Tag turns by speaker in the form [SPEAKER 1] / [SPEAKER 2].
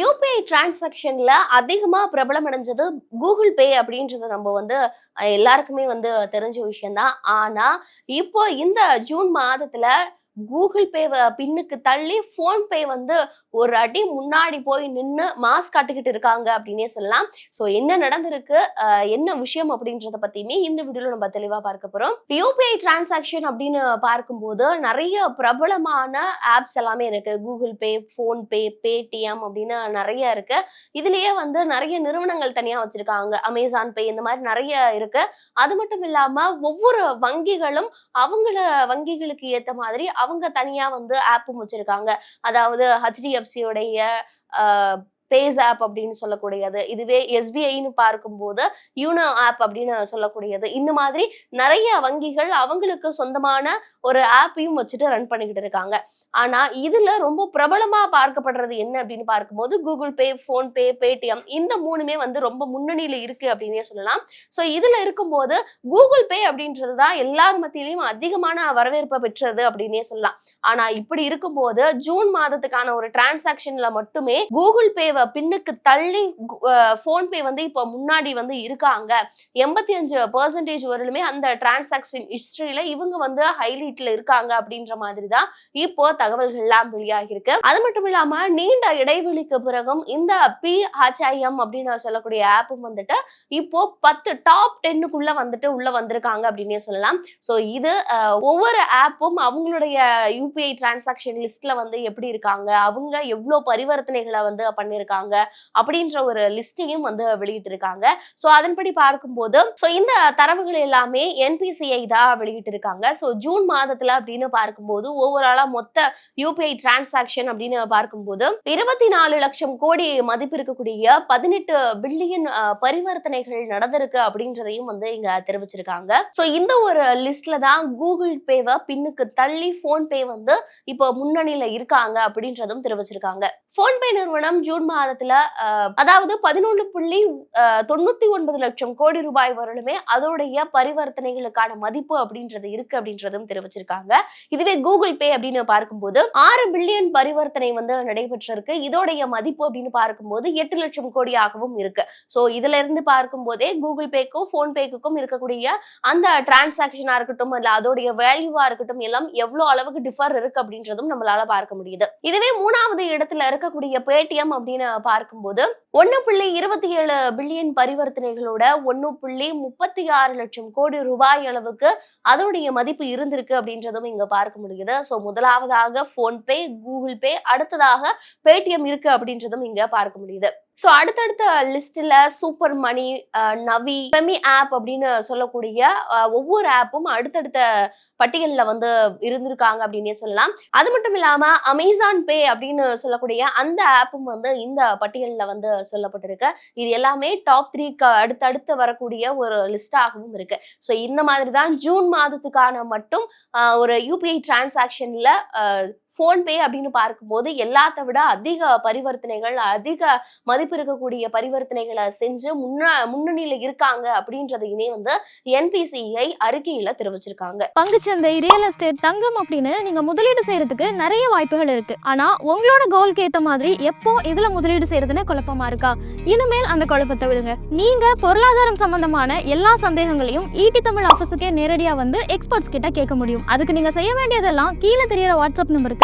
[SPEAKER 1] UPI டிரான்சாக்ஷன்ல அதிகமா பிரபலம் அடைஞ்சது கூகுள் பே அப்படின்றது நம்ம வந்து எல்லாருக்குமே வந்து தெரிஞ்ச விஷயம்தான். ஆனா இப்போ இந்த ஜூன் மாதத்துல கூகுள் பே பின்னுக்கு தள்ளி ஃபோன் பே வந்து ஒரு அடி முன்னாடி போய் நின்று மாஸ் காட்டுக்கிட்டு இருக்காங்க அப்படின்னே சொல்லலாம். ஸோ என்ன நடந்திருக்கு? என்ன விஷயம் அப்படின்றத பத்தியுமே இந்த வீடியோவில் நம்ம தெளிவா பார்க்க போறோம். யூபிஐ டிரான்சாக்ஷன் அப்படின்னு பார்க்கும்போது நிறைய பிரபலமான ஆப்ஸ் எல்லாமே இருக்கு. Google Pay PhonePe Paytm அப்படின்னு நிறைய இருக்கு. இதுலயே வந்து நிறைய நிறுவனங்கள் தனியா வச்சிருக்காங்க. அமேசான் பே இந்த மாதிரி நிறைய இருக்கு. அது மட்டும் இல்லாம ஒவ்வொரு வங்கிகளும் அவங்கள வங்கிகளுக்கு ஏற்ற மாதிரி அவங்க தனியா வந்து ஆப்பும் வச்சிருக்காங்க. அதாவது ஹெச்டிஎஃப்சியுடைய பேஸ் ஆப் அப்படின்னு சொல்லக்கூடியது. இதுவே எஸ்பிஐன்னு பார்க்கும்போது யூனோ ஆப் அப்படின்னு சொல்லக்கூடியது. இந்த மாதிரி நிறைய வங்கிகள் அவங்களுக்கு சொந்தமான ஒரு ஆப்பையும் வச்சுட்டு ரன் பண்ணிக்கிட்டு இருக்காங்க. ஆனா இதுல ரொம்ப பிரபலமா பார்க்கப்படுறது என்ன அப்படின்னு பார்க்கும்போது கூகுள் பே ஃபோன்பே பேடிஎம் இந்த மூணுமே வந்து ரொம்ப முன்னணியில இருக்கு அப்படின்னே சொல்லலாம். ஸோ இதுல இருக்கும்போது கூகுள் பே அப்படின்றது தான் எல்லார் மத்தியிலையும் அதிகமான வரவேற்பை பெற்றது அப்படின்னே சொல்லலாம். ஆனா இப்படி இருக்கும்போது ஜூன் மாதத்துக்கான ஒரு டிரான்சாக்ஷன்ல மட்டுமே கூகுள் பேவை பின்னுக்கு தள்ளி ஃபோன்பே வந்து இப்போ முன்னாடி வந்து இருக்காங்க. எண்பத்தி அஞ்சு பர்சன்டேஜ் வரலுமே அந்த டிரான்சாக்ஷன் ஹிஸ்டரியில இவங்க வந்து ஹைலைட்ல இருக்காங்க அப்படின்ற மாதிரி தான் இப்போ தகவல்கள்லாம் வெளியாகிருக்கு அது மட்டும் இல்லாம நீண்ட இடைவெளிக்கு பிறகும் இந்த பி ஹச்ஐஎம் அப்படின்னு சொல்லக்கூடிய ஆப்பும் வந்துட்டு இப்போ பத்து டாப் டென்னுக்குள்ள வந்துட்டு உள்ள வந்திருக்காங்க அப்படின்னே சொல்லலாம். ஸோ இது ஒவ்வொரு ஆப்பும் அவங்களுடைய யூபிஐ டிரான்சாக்ஷன் லிஸ்ட்ல வந்து எப்படி இருக்காங்க? அவங்க எவ்வளோ பரிவர்த்தனைகளை வந்து பண்ணியிருக்காங்க அப்படின்ற ஒரு லிஸ்டையும் வந்து வெளியிட்டிருக்காங்க. ஸோ அதன்படி பார்க்கும்போது ஸோ இந்த தரவுகள் எல்லாமே என்பிசிஐ தான் வெளியிட்டிருக்காங்க. ஸோ ஜூன் மாதத்துல அப்படின்னு பார்க்கும்போது ஓவராலா மொத்த யூபிஐ டிரான்சாக்ஷன் அப்படின்னு பார்க்கும்போது இருபத்தி நாலு லட்சம் கோடி மதிப்பு இருக்கக்கூடிய பதினெட்டு பில்லியன் பரிவர்த்தனைகள் நடந்திருக்கு அப்படின்றதையும் வந்து இங்க தெரிவிச்சிருக்காங்க. ஸோ இந்த ஒரு லிஸ்ட்ல தான் கூகுள் பேவை பின்னுக்கு தள்ளி போன்பே வந்து இப்போ முன்னணியில இருக்காங்க அப்படின்றதும் தெரிவிச்சிருக்காங்க. போன்பே நிறுவனம் ஜூன் மாதத்துல அதாவது பதினொன்று புள்ளி தொண்ணூத்தி ஒன்பது லட்சம் கோடி ரூபாய் வரலுமே அதோடைய பரிவர்த்தனைகளுக்கான மதிப்பு அப்படின்றது இருக்கு அப்படின்றதும் தெரிவிச்சிருக்காங்க. இதுவே கூகுள் பே அப்படின்னு பார்க்கும்போது ஆறு பில்லியன் பரிவர்த்தனை வந்து நடைபெற்றிருக்கு. இதோடைய மதிப்பு அப்படின்னு பார்க்கும்போது எட்டு லட்சம் கோடியாகவும் இருக்கு. ஸோ இதுல இருந்து பார்க்கும்போதே கூகுள் பேக்கும் போன்பேக்கும் இருக்கக்கூடிய அந்த டிரான்சாக்ஷனா இருக்கட்டும் இல்ல அதோடைய வேல்யூவா இருக்கட்டும் எல்லாம் எவ்வளவு அளவுக்கு டிஃபர் இருக்கு அப்படின்றதும் நம்மளால பார்க்க முடியுது. இதுவே மூணாவது இடத்துல இருக்கக்கூடிய பேடிஎம் அப்படின்னு பார்க்கும்போது ஒன்னு புள்ளி இருபத்தி ஏழு பில்லியன் பரிவர்த்தனைகளோட ஒன்னு புள்ளி முப்பத்தி ஆறு லட்சம் கோடி ரூபாய் அளவுக்கு அதோடைய மதிப்பு இருந்திருக்கு அப்படின்றதும் இங்க பார்க்க முடியுது. ஸோ முதலாவதாக ஃபோன்பே கூகுள் பே அடுத்ததாக பேடிஎம் இருக்கு அப்படின்றதும் இங்க பார்க்க முடியுது. ஸோ அடுத்தடுத்த லிஸ்ட்டில் சூப்பர் மணி நவி பெமி ஆப் அப்படின்னு சொல்லக்கூடிய ஒவ்வொரு ஆப்பும் அடுத்தடுத்த பட்டியலில் வந்து இருந்திருக்காங்க அப்படின்னே சொல்லலாம். அது மட்டும் இல்லாமல் அமேசான் பே அப்படின்னு சொல்லக்கூடிய அந்த ஆப்பும் வந்து இந்த பட்டியலில் வந்து சொல்லப்பட்டிருக்கு. இது எல்லாமே டாப் த்ரீக்கு அடுத்தடுத்து வரக்கூடிய ஒரு லிஸ்டாகவும் இருக்கு. ஸோ இந்த மாதிரி தான் ஜூன் மாதத்துக்கான மட்டும் ஒரு யூபிஐ டிரான்சாக்ஷனில் ஃபோன்பே அப்படின்னு பார்க்கும்போது எல்லாத்த விட அதிக பரிவர்த்தனைகள் அதிக மதிப்பு இருக்கக்கூடிய பரிவர்த்தனைகளை செஞ்சு முன்ன முன்னணியில இருக்காங்க அப்படின்றதையுமே வந்து என்பிசிஐ அறிக்கையில தெரிவிச்சிருக்காங்க.
[SPEAKER 2] பங்குச்சந்தை ரியல் எஸ்டேட் தங்கம் அப்படின்னு நீங்க முதலீடு செய்யறதுக்கு நிறைய வாய்ப்புகள் இருக்கு. ஆனா உங்களோட கோல்க்கு ஏத்த மாதிரி எப்போ எதுல முதலீடு செய்யறதுன்னு குழப்பமா இருக்கா? இனிமேல் அந்த குழப்பத்தை விடுங்க. நீங்க பொருளாதாரம் சம்பந்தமான எல்லா சந்தேகங்களையும் ஈட்டி தமிழ் ஆஃபீஸுக்கே நேரடியா வந்து எக்ஸ்பர்ட்ஸ் கிட்ட கேட்க முடியும். அதுக்கு நீங்க செய்ய வேண்டியதெல்லாம் கீழே தெரியற வாட்ஸ்அப் நம்பருக்கு